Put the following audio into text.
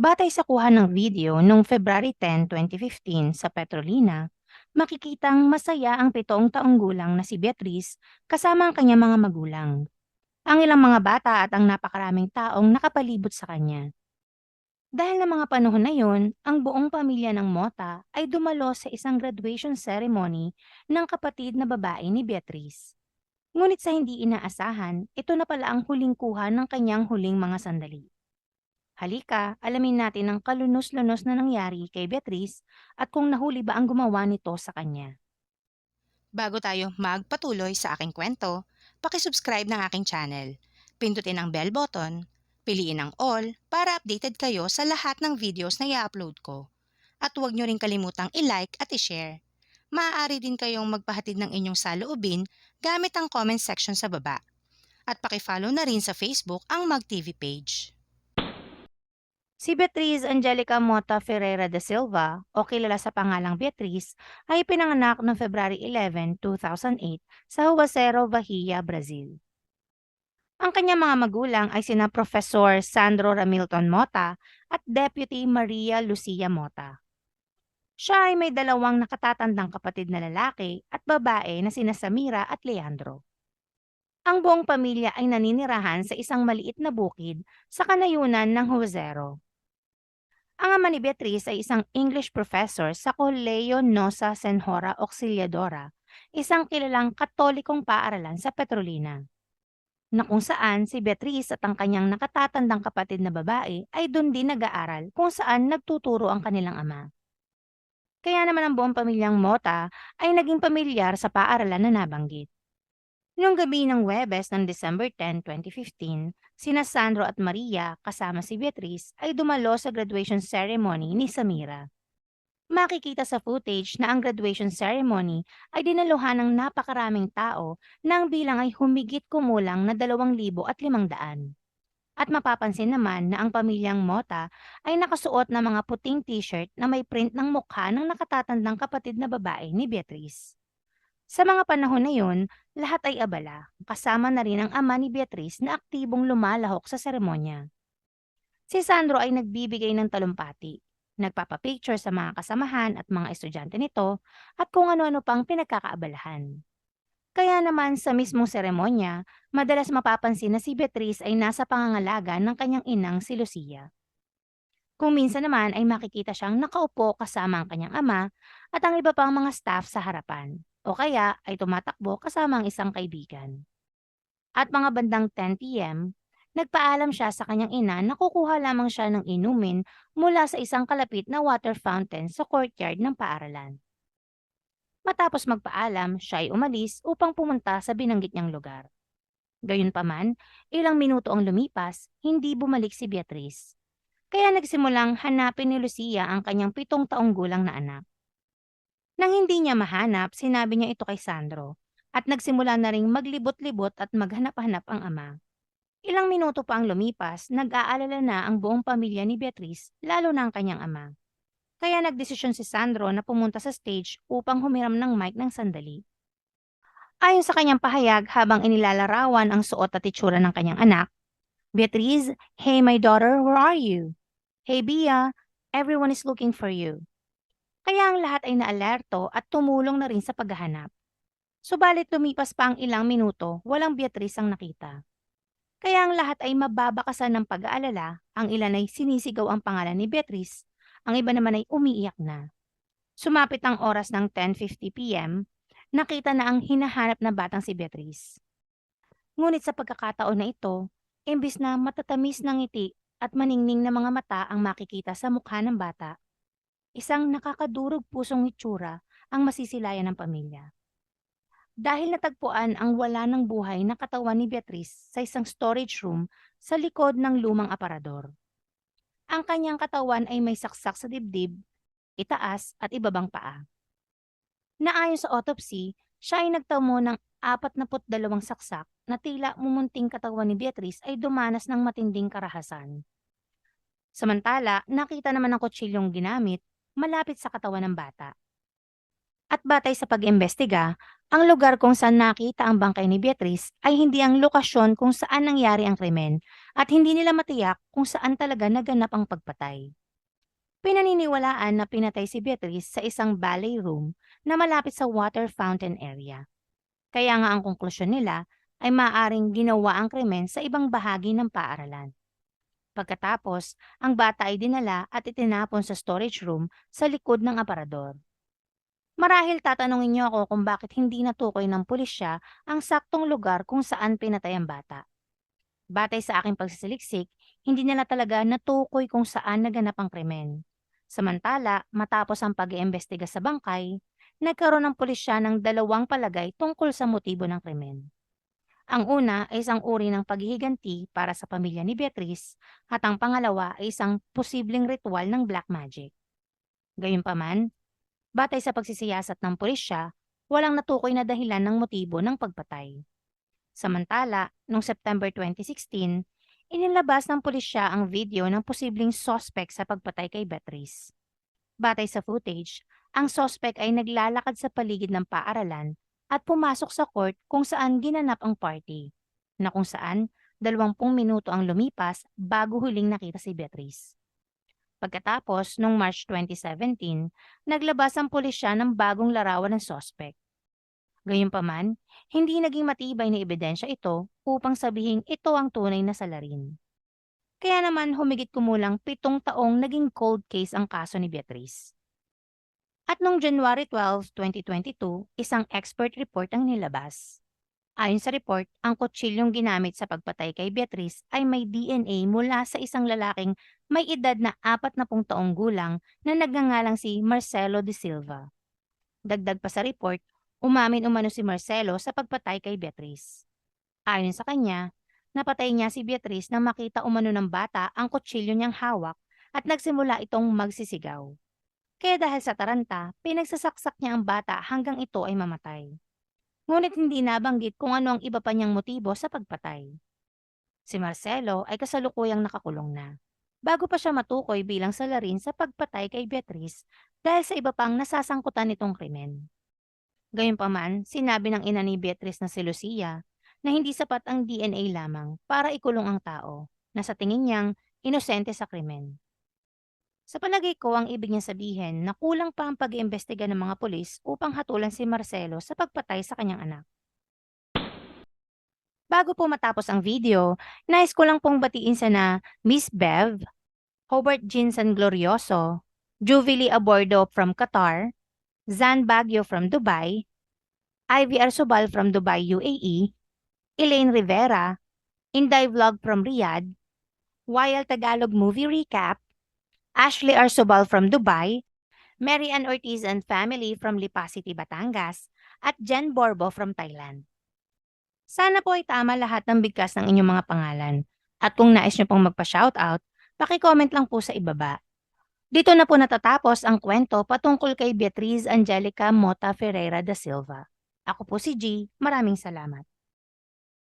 Batay sa kuha ng video noong February 10, 2015 sa Petrolina, makikitang masaya ang pitong taong gulang na si Beatrice kasama ang kanyang mga magulang, ang ilang mga bata at ang napakaraming taong nakapalibot sa kanya. Dahil ng mga panahon na yon, ang buong pamilya ng Mota ay dumalo sa isang graduation ceremony ng kapatid na babae ni Beatrice. Ngunit sa hindi inaasahan, ito na pala ang huling kuha ng kanyang huling mga sandali. Halika, alamin natin ang kalunos-lunos na nangyari kay Beatrice at kung nahuli ba ang gumawa nito sa kanya. Bago tayo magpatuloy sa aking kwento, pakisubscribe ng aking channel. Pindutin ang bell button, piliin ang all para updated kayo sa lahat ng videos na i-upload ko. At huwag nyo rin kalimutang i-like at i-share. Maaari din kayong magpahatid ng inyong saloobin gamit ang comment section sa baba. At pakifollow na rin sa Facebook ang MagTV page. Si Beatrice Angelica Mota Ferreira de Silva, o kilala sa pangalang Beatrice, ay pinanganak noong February 11, 2008 sa Juazeiro, Bahia, Brazil. Ang kanyang mga magulang ay sina Professor Sandro Ramilton Mota at Deputy Maria Lucia Mota. Siya ay may dalawang nakatatandang kapatid na lalaki at babae na sina Samira at Leandro. Ang buong pamilya ay naninirahan sa isang maliit na bukid sa kanayunan ng Juazeiro. Ang ama ni Beatrice ay isang English professor sa Colegio Nosa Senhora Auxiliadora, isang kilalang katolikong paaralan sa Petrolina. Na kung saan si Beatrice at ang kanyang nakatatandang kapatid na babae ay doon din nag-aaral kung saan nagtuturo ang kanilang ama. Kaya naman ang buong pamilyang Mota ay naging pamilyar sa paaralan na nabanggit. Noong gabi ng Webes ng December 10, 2015, sina Sandro at Maria kasama si Beatrice ay dumalo sa graduation ceremony ni Samira. Makikita sa footage na ang graduation ceremony ay dinaluhan ng napakaraming tao na ang bilang ay humigit kumulang na 2,500. At mapapansin naman na ang pamilyang Mota ay nakasuot ng mga puting t-shirt na may print ng mukha ng nakatatandang kapatid na babae ni Beatrice. Sa mga panahon na yun, lahat ay abala, kasama na rin ang ama ni Beatrice na aktibong lumalahok sa seremonya. Si Sandro ay nagbibigay ng talumpati, nagpapapicture sa mga kasamahan at mga estudyante nito at kung ano-ano pang pinagkakaabalahan. Kaya naman sa mismong seremonya, madalas mapapansin na si Beatrice ay nasa pangangalaga ng kanyang inang si Lucia. Kung minsan naman ay makikita siyang nakaupo kasama ang kanyang ama at ang iba pang mga staff sa harapan o kaya ay tumatakbo kasama ang isang kaibigan. At mga bandang 10 p.m., nagpaalam siya sa kanyang ina na kukuha lamang siya ng inumin mula sa isang kalapit na water fountain sa courtyard ng paaralan. Matapos magpaalam, siya ay umalis upang pumunta sa binanggit niyang lugar. Gayunpaman, ilang minuto ang lumipas, hindi bumalik si Beatrice. Kaya nagsimulang hanapin ni Lucia ang kanyang pitong taong gulang na anak. Nang hindi niya mahanap, sinabi niya ito kay Sandro at nagsimula na ring maglibot-libot at maghanap-hanap ang ama. Ilang minuto pa ang lumipas, nag-aalala na ang buong pamilya ni Beatrice, lalo na ang kanyang ama. Kaya nagdesisyon si Sandro na pumunta sa stage upang humiram ng mic ng sandali. Ayon sa kanyang pahayag habang inilalarawan ang suot at itsura ng kanyang anak, Beatrice, hey my daughter, where are you? Hey Bia, everyone is looking for you. Kaya ang lahat ay naalerto at tumulong na rin sa paghahanap. Subalit lumipas pa ang ilang minuto, walang Beatrice ang nakita. Kaya ang lahat ay mababakasan ng pag-aalala, ang ilan ay sinisigaw ang pangalan ni Beatrice, ang iba naman ay umiiyak na. Sumapit ang oras ng 10.50pm, nakita na ang hinahanap na batang si Beatrice. Ngunit sa pagkakataon na ito, imbis na matatamis ng ngiti at maningning na mga mata ang makikita sa mukha ng bata, Isang nakakadurog pusong itsura ang masisilayan ng pamilya. Dahil natagpuan ang wala ng buhay na katawan ni Beatrice sa isang storage room sa likod ng lumang aparador. Ang kanyang katawan ay may saksak sa dibdib, itaas at ibabang paa. Naayon sa autopsy, siya ay nagtamo ng 42 saksak na tila mumunting katawan ni Beatrice ay dumanas ng matinding karahasan. Samantala, nakita naman ang kutsilyong ginamit malapit sa katawan ng bata. At batay sa pag-imbestiga, ang lugar kung saan nakita ang bangkay ni Beatrice ay hindi ang lokasyon kung saan nangyari ang krimen at hindi nila matiyak kung saan talaga naganap ang pagpatay. Pinaniniwalaan na pinatay si Beatrice sa isang ballet room na malapit sa water fountain area. Kaya nga ang konklusyon nila ay maaaring ginawa ang krimen sa ibang bahagi ng paaralan. Pagkatapos, ang bata ay dinala at itinapon sa storage room sa likod ng aparador. Marahil tatanungin niyo ako kung bakit hindi natukoy ng pulisya ang saktong lugar kung saan pinatay ang bata. Batay sa aking pagsisiliksik, hindi nila talaga natukoy kung saan naganap ang krimen. Samantala, matapos ang pag-iimbestiga sa bangkay, nagkaroon ng pulisya ng dalawang palagay tungkol sa motibo ng krimen. Ang una ay isang uri ng paghihiganti para sa pamilya ni Beatrice at ang pangalawa ay isang posibleng ritual ng black magic. Gayunpaman, batay sa pagsisiyasat ng pulisya, walang natukoy na dahilan ng motibo ng pagpatay. Samantala, noong September 2016, inilabas ng pulisya ang video ng posibleng suspect sa pagpatay kay Beatrice. Batay sa footage, ang suspect ay naglalakad sa paligid ng paaralan at pumasok sa court kung saan ginanap ang party, na kung saan 20 minuto ang lumipas bago huling nakita si Beatrice. Pagkatapos, noong March 2017, naglabas ang pulisya ng bagong larawan ng suspect. Gayunpaman, hindi naging matibay na ebidensya ito upang sabihing ito ang tunay na salarin. Kaya naman humigit kumulang pitong taong naging cold case ang kaso ni Beatrice. At noong January 12, 2022, isang expert report ang nilabas. Ayon sa report, ang kutsilyong ginamit sa pagpatay kay Beatrice ay may DNA mula sa isang lalaking may edad na 40 taong gulang na nagngangalang si Marcelo de Silva. Dagdag pa sa report, umamin umano si Marcelo sa pagpatay kay Beatrice. Ayon sa kanya, napatay niya si Beatrice nang makita umano ng bata ang kutsilyo niyang hawak at nagsimula itong magsisigaw. Kaya dahil sa taranta, pinagsasaksak niya ang bata hanggang ito ay mamatay. Ngunit hindi nabanggit kung ano ang iba pa niyang motibo sa pagpatay. Si Marcelo ay kasalukuyang nakakulong na. Bago pa siya matukoy bilang salarin sa pagpatay kay Beatrice dahil sa iba pang nasasangkutan nitong krimen. Gayunpaman, sinabi ng ina ni Beatrice na si Lucia na hindi sapat ang DNA lamang para ikulong ang tao na sa tingin niyang inosente sa krimen. Sa palagay ko, ang ibig niya sabihin na kulang pa ang pag-iimbestiga ng mga pulis upang hatulan si Marcelo sa pagpatay sa kanyang anak. Bago po matapos ang video, nais ko lang pong batiin sa na Miss Bev, Hobart Jinsan Glorioso, Jubilee Abordo from Qatar, Zan Baguio from Dubai, Ivy Arsobal from Dubai, UAE, Elaine Rivera, Inday Vlog from Riyadh, Wild Tagalog Movie Recap, Ashley Arsobal from Dubai, Mary Ann Ortiz and family from Lipa City, Batangas, at Jen Borbo from Thailand. Sana po ay tama lahat ng bigkas ng inyong mga pangalan. At kung nais nyo pong magpa-shoutout, paki-comment lang po sa ibaba. Dito na po natatapos ang kwento patungkol kay Beatriz Angelica Mota Ferreira da Silva. Ako po si G. Maraming salamat.